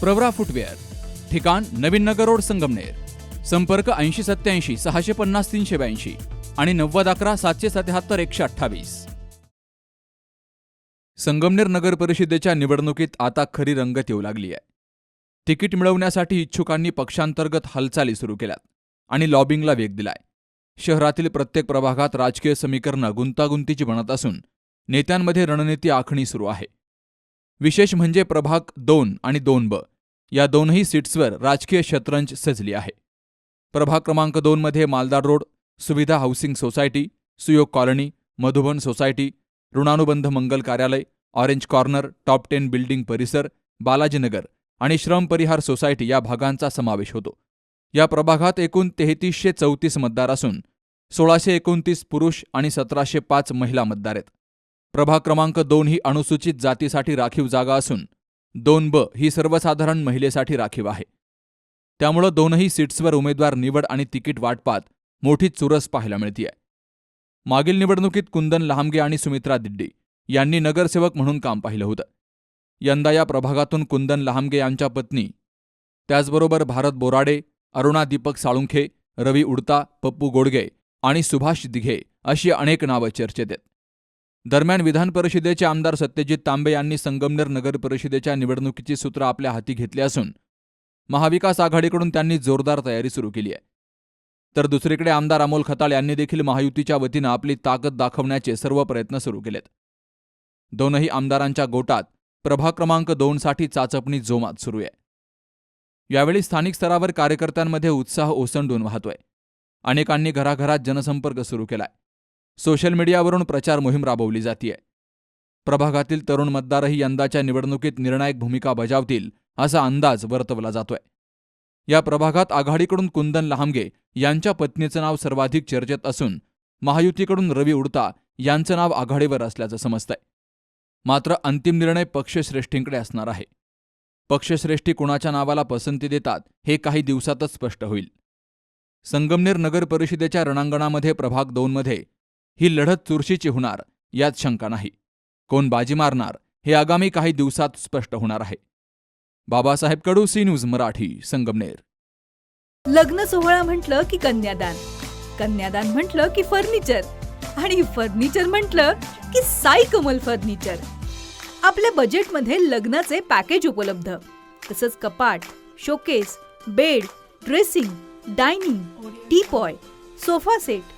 Pravara footwear ठिकाण नवीन नगर road Sangamner संपर्क ऐंशी सत्याऐंशी सहाशे पन्नास तीनशे ब्याऐंशी आणि नव्वद अकरा सातशे सत्याहत्तर एकशे अठ्ठावीस. संगमनेर नगर परिषदेच्या निवडणुकीत आता खरी रंगत येऊ लागली आहे. तिकीट मिळवण्यासाठी इच्छुकांनी पक्षांतर्गत हालचाली सुरू केल्यात आणि लॉबिंगला वेग दिलाय. शहरातील प्रत्येक प्रभागात राजकीय समीकरणं गुंतागुंतीची बनत असून नेत्यांमध्ये रणनीती आखणी सुरू आहे. विशेष म्हणजे प्रभाग दोन आणि दोन ब. या दोनही सीट्सवर राजकीय शतरंज सजली आहे. प्रभाग क्रमांक दोनमध्ये Maldar road Suvidha housing society Suyog colony Madhuban society Runanubandh मंगल कार्यालय orange corner top ten building परिसर बालाजीनगर आणि श्रम परिहार सोसायटी या भागांचा समावेश होतो. या प्रभागात एकूण तेहतीसशे चौतीस मतदार असून सोळाशे एकोणतीस पुरुष आणि सतराशे पाच महिला मतदार आहेत. प्रभाग क्रमांक दोन ही अनुसूचित जातीसाठी राखीव जागा असून दोन ब ही सर्वसाधारण महिलेसाठी राखीव आहे. त्यामुळं दोनही सीट्सवर उमेदवार निवड आणि तिकीट वाटपात मोठी चुरस पाहायला मिळतीये. मागील निवडणुकीत कुंदन लहामगे आणि सुमित्रा दिड्डी यांनी नगरसेवक म्हणून काम पाहिलं होतं. यंदा या प्रभागातून कुंदन लहामगे यांच्या पत्नी त्याचबरोबर भारत बोराडे अरुणा दीपक साळुंखे रवी उडता पप्पू गोडगे आणि सुभाष दिघे अशी अनेक नावं चर्चेत आहेत. दरम्यान विधान परिषदेचे आमदार सत्यजित तांबे यांनी संगमनेर नगर परिषदेच्या निवडणुकीची सूत्र आपल्या हाती घेतली असून महाविकास आघाडीकडून त्यांनी जोरदार तयारी सुरू केली आहे. तर दुसरीकडे आमदार अमोल खताळ यांनी देखील महायुतीच्या वतीनं आपली ताकद दाखवण्याचे सर्व प्रयत्न सुरू केलेत. दोनही आमदारांच्या गोटात प्रभाग क्रमांक दोनसाठी चाचपणी जोमात सुरू आहे. यावेळी स्थानिक स्तरावर कार्यकर्त्यांमध्ये उत्साह ओसंडून वाहतोय. अनेकांनी घराघरात जनसंपर्क सुरू केलाय. सोशल मीडियावरून प्रचार मोहीम राबवली जातीये. प्रभागातील तरुण मतदारही यंदाच्या निवडणुकीत निर्णायक भूमिका बजावतील असा अंदाज वर्तवला जातोय. या प्रभागात आघाडीकडून कुंदन लहामगे यांच्या पत्नीचं नाव सर्वाधिक चर्चेत असून महायुतीकडून रवी उडता यांचं नाव आघाडीवर असल्याचं समजतंय. मात्र अंतिम निर्णय पक्षश्रेष्ठींकडे असणार आहे. पक्षश्रेष्ठी कुणाच्या नावाला पसंती देतात हे काही दिवसातच स्पष्ट होईल. संगमनेर नगर परिषदेच्या रणांगणामध्ये प्रभाग दोनमध्ये ही लढत चुरशीची होणार यात शंका नाही. कोण बाजी मारणार हे आगामी काही दिवसात स्पष्ट होणार आहे. Babasaheb Kadu C news Marathi Sangamner. लग्न सोहळा म्हटलं की कन्यादान कन्यादान म्हटलं की फर्निचर आणि फर्निचर म्हटलं की साई कमल फर्निचर. आपल्या बजेटमध्ये लग्नाचे पॅकेज उपलब्ध तसंच कपाट showcase bed dressing dining teapoy sofa set